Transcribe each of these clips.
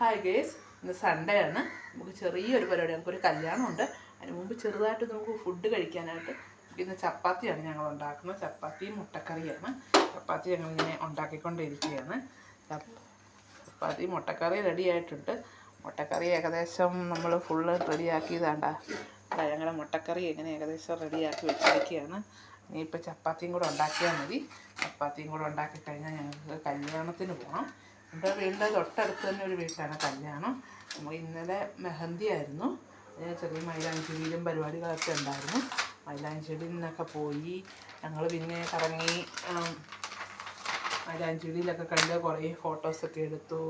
Hi guys ഇന്ന് Sunday ആണ്. നമുക്ക് ചെറിയൊരു പരിപാടി നമുക്കൊരു കല്യാണമുണ്ട്. അതിന് മുമ്പ് ചെറുതായിട്ട് നമുക്ക് ഫുഡ് കഴിക്കാനായിട്ട് ഇന്ന് ചപ്പാത്തിയാണ് ഞങ്ങൾ ഉണ്ടാക്കുന്നത്. ചപ്പാത്തിയും മുട്ടക്കറിയാണ്. ചപ്പാത്തി ഞങ്ങളിങ്ങനെ ഉണ്ടാക്കിക്കൊണ്ടിരിക്കുകയാണ്. ചപ്പ- ചപ്പാത്തി മുട്ടക്കറി റെഡിയായിട്ടുണ്ട് മുട്ടക്കറി ഏകദേശം നമ്മൾ ഫുള്ള് റെഡിയാക്കിയതാണ്ട ഞങ്ങളുടെ മുട്ടക്കറി എങ്ങനെ ഏകദേശം റെഡിയാക്കി വെച്ചിരിക്കുകയാണ്. ഇനിയിപ്പോൾ ചപ്പാത്തിയും കൂടെ ഉണ്ടാക്കിയാൽ മതി. ചപ്പാത്തിയും കൂടെ ഉണ്ടാക്കി കഴിഞ്ഞാൽ ഞങ്ങൾക്ക് കല്യാണത്തിന് പോകണം എന്റെ വീടിന്റെ തൊട്ടടുത്ത് തന്നെ ഒരു വീട്ടാണ് കല്യാണം. നമ്മൾ ഇന്നലെ മെഹന്തി ആയിരുന്നു. ചെറിയ മൈലാഞ്ചേരിയിലും പരിപാടികളൊക്കെ ഉണ്ടായിരുന്നു. മൈലാഞ്ചേരിയിൽ നിന്നൊക്കെ പോയി. ഞങ്ങൾ പിന്നെ കറങ്ങി മൈലാഞ്ചേരിയിലൊക്കെ കണ്ട് കുറേ ഫോട്ടോസൊക്കെ എടുത്തു.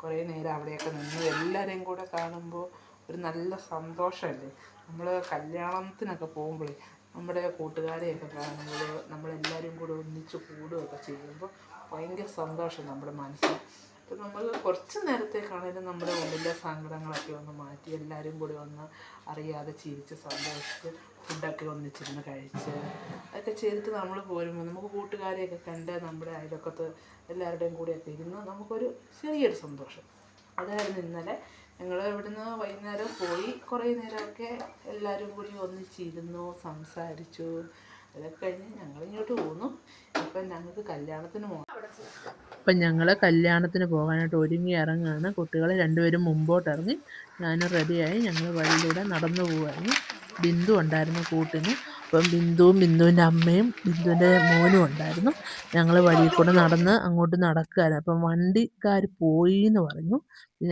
കുറേ നേരം അവിടെയൊക്കെ നിന്നു എല്ലാവരെയും കൂടെ കാണുമ്പോൾ ഒരു നല്ല സന്തോഷമല്ലേ? നമ്മൾ കല്യാണത്തിനൊക്കെ പോകുമ്പോഴേ നമ്മുടെ കൂട്ടുകാരെയൊക്കെ കാണുമ്പോൾ നമ്മളെല്ലാവരും കൂടെ ഒന്നിച്ച് കൂടുകയൊക്കെ ചെയ്യുമ്പോൾ ഭയങ്കര സന്തോഷം നമ്മുടെ മനസ്സിൽ. അപ്പോൾ നമ്മൾ കുറച്ച് നേരത്തേക്കാണെങ്കിലും നമ്മുടെ ഉള്ളിലെ സങ്കടങ്ങളൊക്കെ ഒന്ന് മാറ്റി എല്ലാവരും കൂടി ഒന്ന് അറിയാതെ ചിരിച്ച് സന്തോഷിച്ച് ഫുഡൊക്കെ ഒന്നിച്ചിരുന്ന് കഴിച്ച് അതൊക്കെ ചെയ്തിട്ട് നമ്മൾ പോരുമ്പോൾ നമുക്ക് കൂട്ടുകാരെയൊക്കെ കണ്ട് നമ്മുടെ അയലൊക്കത്ത് എല്ലാവരുടെയും കൂടെയൊക്കെ ഇരുന്ന് നമുക്കൊരു ചെറിയൊരു സന്തോഷം. അതായിരുന്നു ഇന്നലെ ഞങ്ങൾ ഇവിടുന്ന് വൈകുന്നേരം പോയി. കുറേ നേരമൊക്കെ എല്ലാവരും കൂടി ഒന്നിച്ചിരുന്നു സംസാരിച്ചു. അതൊക്കെ കഴിഞ്ഞ് ഞങ്ങൾ ഇങ്ങോട്ട് പോന്നു. ഇപ്പം ഞങ്ങൾക്ക് കല്യാണത്തിന് പോകണം അപ്പം ഞങ്ങൾ കല്യാണത്തിന് പോകാനായിട്ട് ഒരുങ്ങി ഇറങ്ങുകയാണ് കുട്ടികൾ രണ്ടുപേരും മുമ്പോട്ട് ഇറങ്ങി ഞാനും റെഡിയായി ഞങ്ങൾ വഴിയിലൂടെ നടന്നു പോകുമായിരുന്നു ബിന്ദു ഉണ്ടായിരുന്നു കൂട്ടിന്. അപ്പം ബിന്ദുവും ബിന്ദുവിന്റെ അമ്മയും ബിന്ദുവിന്റെ മോനും ഉണ്ടായിരുന്നു. ഞങ്ങൾ വഴിയിൽ കൂടെ നടന്ന് അങ്ങോട്ട് നടക്കുകയാണ് അപ്പം വണ്ടിക്കാർ പോയി എന്ന് പറഞ്ഞു.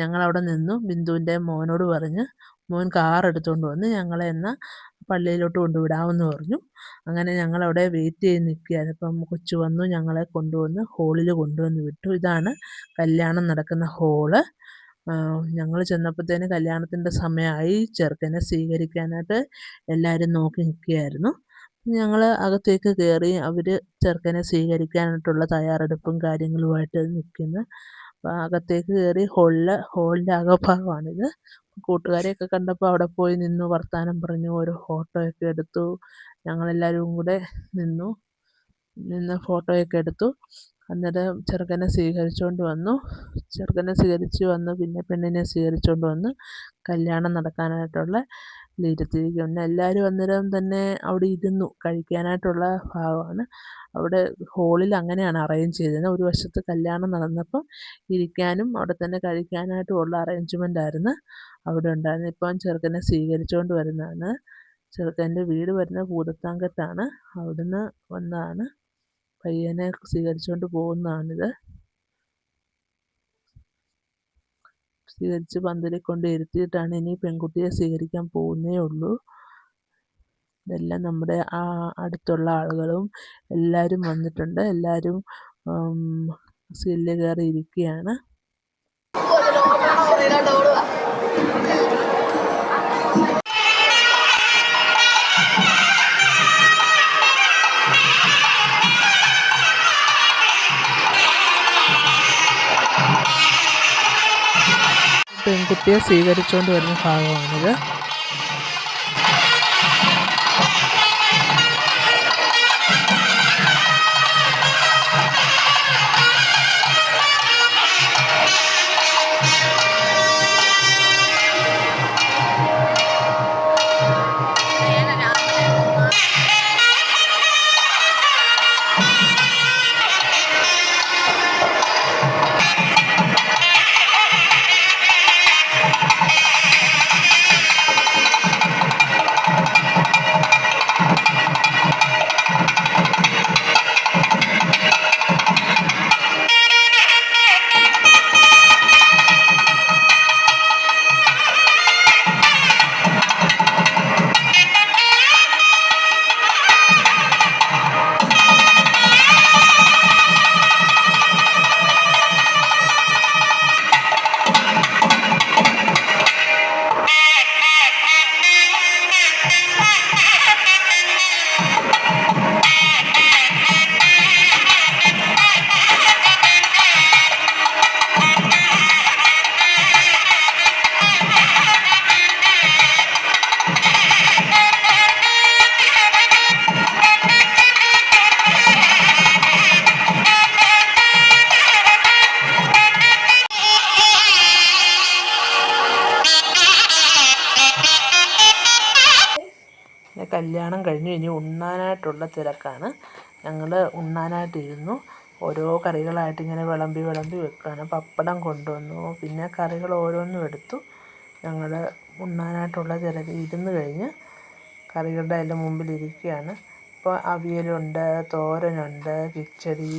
ഞങ്ങൾ അവിടെ നിന്നു. ബിന്ദുവിന്റെ മോനോട് പറഞ്ഞ് മോൻ കാർ എടുത്തുകൊണ്ട് വന്ന് ഞങ്ങളെ എന്നാൽ പള്ളിയിലോട്ട് കൊണ്ടുവിടാമെന്ന് പറഞ്ഞു. അങ്ങനെ ഞങ്ങളവിടെ വെയിറ്റ് ചെയ്ത് നിൽക്കുകയാണ് അപ്പം കൊച്ചു വന്നു ഞങ്ങളെ കൊണ്ടുവന്ന് ഹോളിൽ കൊണ്ടുവന്ന് വിട്ടു. ഇതാണ് കല്യാണം നടക്കുന്ന ഹോൾ ഞങ്ങൾ ചെന്നപ്പോഴത്തേന് കല്യാണത്തിന്റെ സമയമായി ചെറുക്കനെ സ്വീകരിക്കാനായിട്ട് എല്ലാവരും നോക്കി നിൽക്കുകയായിരുന്നു ഞങ്ങൾ അകത്തേക്ക് കയറി അവർ ചെറുക്കനെ സ്വീകരിക്കാനായിട്ടുള്ള തയ്യാറെടുപ്പും കാര്യങ്ങളുമായിട്ട് നിൽക്കുന്നു അപ്പോൾ അകത്തേക്ക് കയറി ഹോളിൽ ഹോളിന്റെ അകഭാഗമാണിത്. കൂട്ടുകാരെയൊക്കെ കണ്ടപ്പോൾ അവിടെ പോയി നിന്നു. വർത്തമാനം പറഞ്ഞു. ഒരു ഫോട്ടോയൊക്കെ എടുത്തു. ഞങ്ങളെല്ലാവരും കൂടെ നിന്നു. നിന്ന് ഫോട്ടോയൊക്കെ എടുത്തു. അന്നേരം ചെറുക്കനെ സ്വീകരിച്ചുകൊണ്ട് വന്നു. ചെറുക്കനെ സ്വീകരിച്ച് വന്നു പിന്നെ പെണ്ണിനെ സ്വീകരിച്ചുകൊണ്ട് വന്ന്. കല്യാണം നടക്കാനായിട്ടുള്ള ഇരുത്തിയിരിക്കുന്നു എല്ലാവരും അന്നേരം തന്നെ അവിടെ ഇരുന്നു. കഴിക്കാനായിട്ടുള്ള ഭാഗമാണ്. അവിടെ ഹോളിൽ അങ്ങനെയാണ് അറേഞ്ച് ചെയ്തത് ഒരു വശത്ത് കല്യാണം നടന്നപ്പം ഇരിക്കാനും അവിടെ തന്നെ കഴിക്കാനായിട്ടും ഉള്ള അറേഞ്ച്മെന്റ് ആയിരുന്നു അവിടെ ഉണ്ടായിരുന്നു ഇപ്പം ചെറുക്കനെ സ്വീകരിച്ചുകൊണ്ട് വരുന്നതാണ്. ചെറുക്കന്റെ വീട് വരുന്ന കൂടത്താങ്കത്താണ് അവിടുന്ന് വന്നതാണ്. പയ്യനെ സ്വീകരിച്ചുകൊണ്ട് പോകുന്നതാണിത്. സ്വീകരിച്ച് പന്തലിൽ കൊണ്ട് ഇരുത്തിയിട്ടാണ് ഇനി പെൺകുട്ടിയെ സ്വീകരിക്കാൻ പോകുന്നേ ഉള്ളൂ. ഇതെല്ലാം നമ്മുടെ ആ അടുത്തുള്ള ആളുകളും എല്ലാവരും വന്നിട്ടുണ്ട്. എല്ലാവരും സീലിൽ കയറി ഇരിക്കുകയാണ് പെൺകുട്ടിയെ സ്വീകരിച്ചുകൊണ്ട് വരുന്ന ഭാഗമാണിത്. കല്യാണം കഴിഞ്ഞു ഇനി ഉണ്ണാനായിട്ടുള്ള തിരക്കാണ്. ഞങ്ങൾ ഉണ്ണാനായിട്ടിരുന്നു. ഓരോ കറികളായിട്ട് ഇങ്ങനെ വിളമ്പി വിളമ്പി വെക്കുകയാണ് പപ്പടം കൊണ്ടുവന്നു. പിന്നെ കറികൾ ഓരോന്നും എടുത്തു. ഞങ്ങൾ ഉണ്ണാനായിട്ടുള്ള തിരക്ക് ഇരുന്ന് കഴിഞ്ഞ് കറികളുടെ എല്ലാം മുമ്പിലിരിക്കുകയാണ്. ഇപ്പോൾ അവിയലുണ്ട് തോരനുണ്ട് കിച്ചടി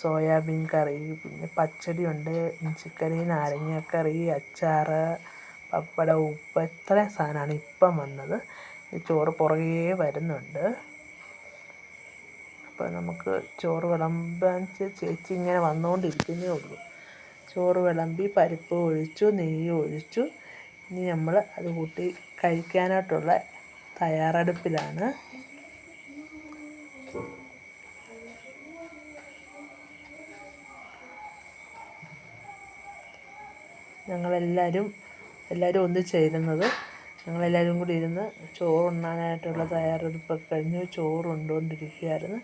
സോയാബീൻ കറി പിന്നെ പച്ചടിയുണ്ട് ഇഞ്ചിക്കറി നാരങ്ങാക്കറി അച്ചാർ പപ്പടം ഉപ്പ് ഇത്രയും സാധനമാണ് ഇപ്പം വന്നത്. ചോറ് പുറകേ വരുന്നുണ്ട്. അപ്പോൾ നമുക്ക് ചോറ് വിളമ്പാൻ ചേച്ചി ഇങ്ങനെ വന്നുകൊണ്ടിരിക്കുന്നേ ഉള്ളൂ. ചോറ് വിളമ്പി പരിപ്പ് ഒഴിച്ചു നെയ്യ് ഒഴിച്ചു. ഇനി നമ്മൾ അത് കൂട്ടി കഴിക്കാനായിട്ടുള്ള തയ്യാറെടുപ്പിലാണ്. ഞങ്ങളെല്ലാവരും എല്ലാവരും ഒന്നിച്ചിരുന്നത് ഞങ്ങളെല്ലാവരും കൂടി ഇരുന്ന് ചോറുണ്ണാനായിട്ടുള്ള തയ്യാറെടുപ്പൊക്കെ കഴിഞ്ഞു. ചോറ് ഉണ്ടുകൊണ്ടിരിക്കുകയായിരുന്നു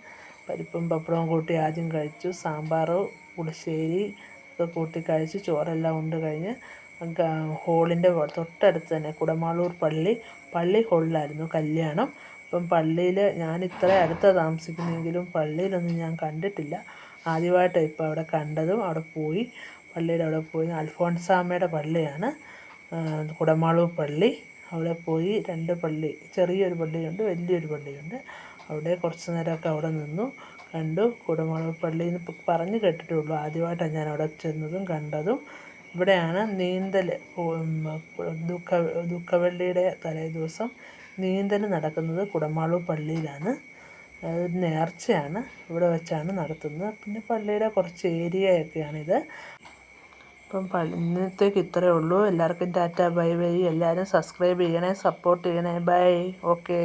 പരിപ്പും പപ്പടവും കൂട്ടി ആദ്യം കഴിച്ചു. സാമ്പാർ പുളിശ്ശേരി ഒക്കെ കൂട്ടി കഴിച്ച് ചോറെല്ലാം ഉണ്ട് കഴിഞ്ഞ് ഹോളിന്റെ തൊട്ടടുത്ത് തന്നെ കുടമാളൂർ പള്ളി പള്ളി ഹോളിലായിരുന്നു കല്യാണം. അപ്പം പള്ളിയിൽ ഞാൻ ഇത്ര അടുത്ത താമസിക്കുന്നെങ്കിലും പള്ളിയിലൊന്നും ഞാൻ കണ്ടിട്ടില്ല. ആദ്യമായിട്ടാണ് ഇപ്പോൾ അവിടെ കണ്ടതും. അവിടെ പോയി പള്ളിയുടെ അവിടെ പോയി. അൽഫോൺസാമ്മയുടെ പള്ളിയാണ് കുടമാളൂർ പള്ളി. അവിടെ പോയി രണ്ട് പള്ളി ചെറിയൊരു പള്ളിയുണ്ട് വലിയൊരു പള്ളിയുണ്ട്. അവിടെ കുറച്ച് നേരമൊക്കെ അവിടെ നിന്നു കണ്ടു. കുടമാളൂർ പള്ളി എന്ന് പറഞ്ഞ് കേട്ടിട്ടേ ഉള്ളൂ ആദ്യമായിട്ടാണ് ഞാൻ അവിടെ ചെന്നതും കണ്ടതും. ഇവിടെയാണ് നീന്തൽ ദുഃഖ ദുഃഖവെള്ളിയുടെ തലേ ദിവസം നീന്തൽ നടക്കുന്നത് കുടമാളൂർ പള്ളിയിലാണ്. അതൊരു നേർച്ചയാണ് ഇവിടെ വെച്ചാണ് നടത്തുന്നത്. പിന്നെ പള്ളിയുടെ കുറച്ച് ഏരിയയൊക്കെയാണിത്. അപ്പം ഇന്നത്തേക്ക് ഇത്രയേ ഉള്ളൂ. എല്ലാവർക്കും ടാറ്റ ബൈ ബൈ. എല്ലാവരും സബ്സ്ക്രൈബ് ചെയ്യണേ സപ്പോർട്ട് ചെയ്യണേ. ബൈ. ഓക്കേ.